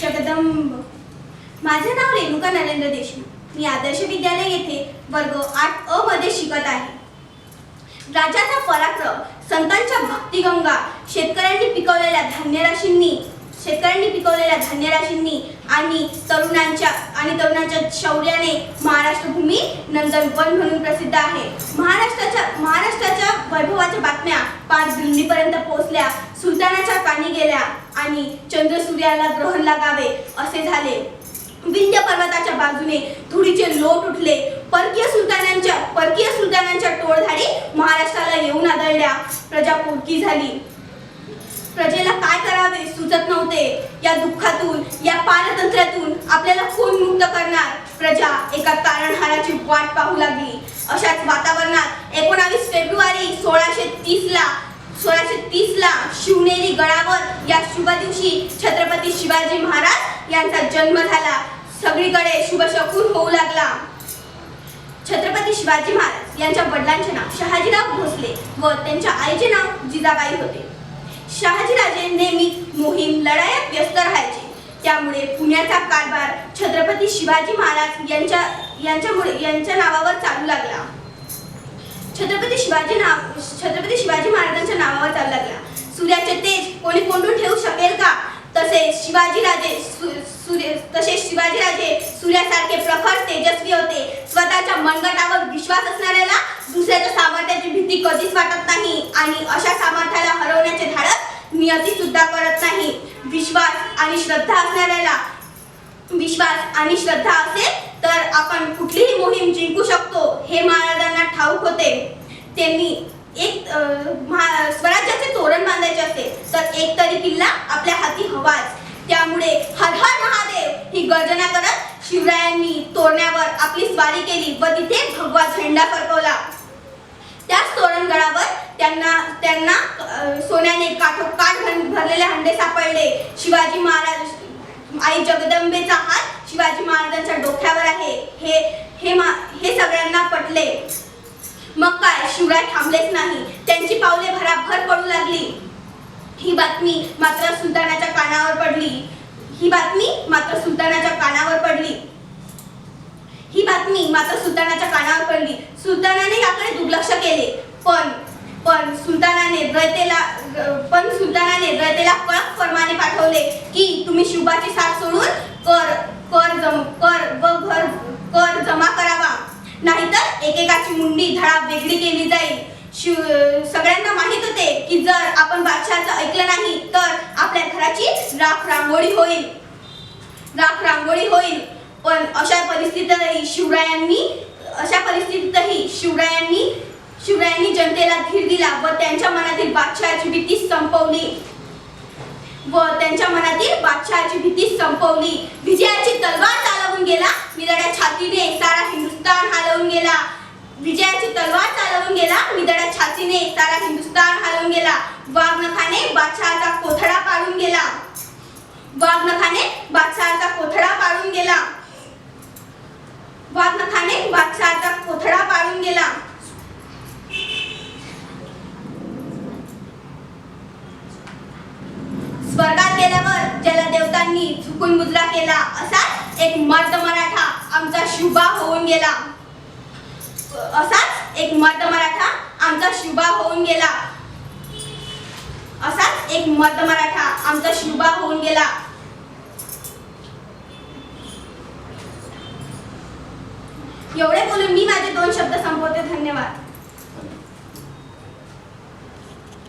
जगदंब. माझे नाव रेणुका नरेंद्र देशमुख. मी आदर्श विद्यालय येथे वर्ग आठ अ मध्ये शिकत आहे. राजाचा पराक्रम संतांच्या भक्तिगंगा शेतकऱ्यांनी पिकवलेल्या धान्यराशींनी शेतकऱ्यांनी पिकवलेल्या धान्यराशींनी आणि तरुणांच्या आणि तरुणांच्या शौर्याने महाराष्ट्र भूमी नंदनवन म्हणून प्रसिद्ध आहे. महाराष्ट्राच्या महाराष्ट्राच्या वैभवाच्या बातम्या पाच दिल्लीपर्यंत पोहोचल्या सुलतानाच्या कानी गेल्या. आणि चंद्रसूर्याला ग्रहण लागावे असे झाले. विंध्य पर्वताच्या बाजूने धुळीचे लोट उठले. परकीय सुलतानांच्या परकीय सुलतानांच्या टोळधाडी महाराष्ट्राला येऊन आदळल्या. प्रजा पोटकी झाली. प्रजेला काय करावे सुचत नव्हते. या दुःखातून या पारतंत्र्यातून आपल्याला कोण मुक्त करणार? प्रजा एका तारणहाराची वाट पाहू लागली. अशाच वातावरणात एकोणावीस फेब्रुवारी सोळाशे तीस ला सोळाशे तीस ला शिवनेरी गडावर या शुभ दिवशी छत्रपती शिवाजी महाराज यांचा जन्म झाला. सगळीकडे शुभशकून होऊ लागला. छत्रपती शिवाजी महाराज यांच्या वडिलांचे नाव शहाजीराव भोसले व त्यांच्या आईचे नाव जिजाबाई होते. शहाजीराजे नेहमी मोहीम लढायात व्यस्त राहायचे. त्यामुळे पुण्याचा कारभार छत्रपती शिवाजी महाराज यांच्या यांच्यामुळे यांच्या नावावर चालू लागला. छत्रपती शिवाजी नाव छत्रपती शिवाजी महाराजांच्या नावावर चालू लागला. सूर्याचे तेज कोणी कोंडून ठेवू शकेल का? तसेच शिवाजीराजे सु- सूर्य तसेच शिवाजीराजे सूर्यासारखे प्रखर तेजस्वी होते. स्वतःच्या मनगटावर विश्वास असणाऱ्याला दुसऱ्याच्या सामर्थ्याची भीती कधीच वाटत नाही आणि अशा सामर्थ्याला हरवण्याचे धाडस नियती सुद्धा करत नाही. विश्वास आणि श्रद्धा असणाऱ्याला विश्वास आणि श्रद्धा असेल तर आपण कुठलीही मोहीम जिंकू शकतो हे महाराजांना ठाऊक होते. त्यांनी एक स्वराज्याचे तोरण बांधायचे असते. तर एक तरी किल्ला आपल्या हाती हवाच. त्यामुळे हर हर महादेव ही गर्जना करत शिवरायांनी तोरण्यावर आपली स्वारी केली व तिथे भगवा झेंडा फडकवला. त्याच तोरणगडावर त्यांना त्यांना सोन्याने काठोकाठ भरलेले हंडे सापडले. शिवाजी महाराज आई जगदंबेचा हात शिवाजी महाराजांच्या डोक्यावर आहे. हे हे मा हे सगळ्यांना पटले. मग काय? शिवराय थांबलेच नाही. त्यांची पावले भराभर पडू लागली. ही बातमी मात्र सुलतानाच्या कानावर पडली. ही बातमी मात्र सुलतानाच्या कानावर पडली. ही बातमी मात्र सुलतानाच्या कानावर पडली. सुलतानाने याकडे दुर्लक्ष केले. पण पण सुलतानाने रयतेला पण सुलतानाने रयतेला कळक फरमाने पाठवले साथ सोडून कर कर जम कर व घर कर जमा करावा. नाहीतर एकेकाची मुंडी धडा वेगळी केली जाईल. सगळ्यांना माहीत होते की जर आपण बादशहाचं ऐकलं नाही तर आपल्या घराची राख रांगोळी होईल. राख रांगोळी होईल. पण अशा परिस्थितीतही शिवरायांनी अशा परिस्थितीतही शिवरायांनी शिवरायांनी जनतेला धीर दिला व त्यांच्या मनातील बादशहाची भीती संपवली. व त्यांच्या मनातील बादशहाची भीती संपवली. विजयाची तलवार चालवून गेला. निराड्या छातीने सारा हिंदुस्थान हलवून गेला. विजयाची तलवार चालवून गेला. निदड्या छातीने सारा हिंदुस्थान हलवून गेला. वाघनखाने बादशहाचा कोथडा पाडून गेला. वाघनखाने बादशहाचा कोथळा पाडून गेला वाघनखाने बादशहाचा कोथळा पाडून गेला स्वर्गात गेल्यावर ज्याला चुकून मुजरा केला असाच एक मर्द मराठा आमचा शुभा होऊन गेला. असाच एक मर्द मराठा आमचा शुभा होऊन गेला. असाच एक मर्द मराठा आमचा शुभा होऊन गेला. एवढे बोलून मी माझे दोन शब्द संपवते. धन्यवाद.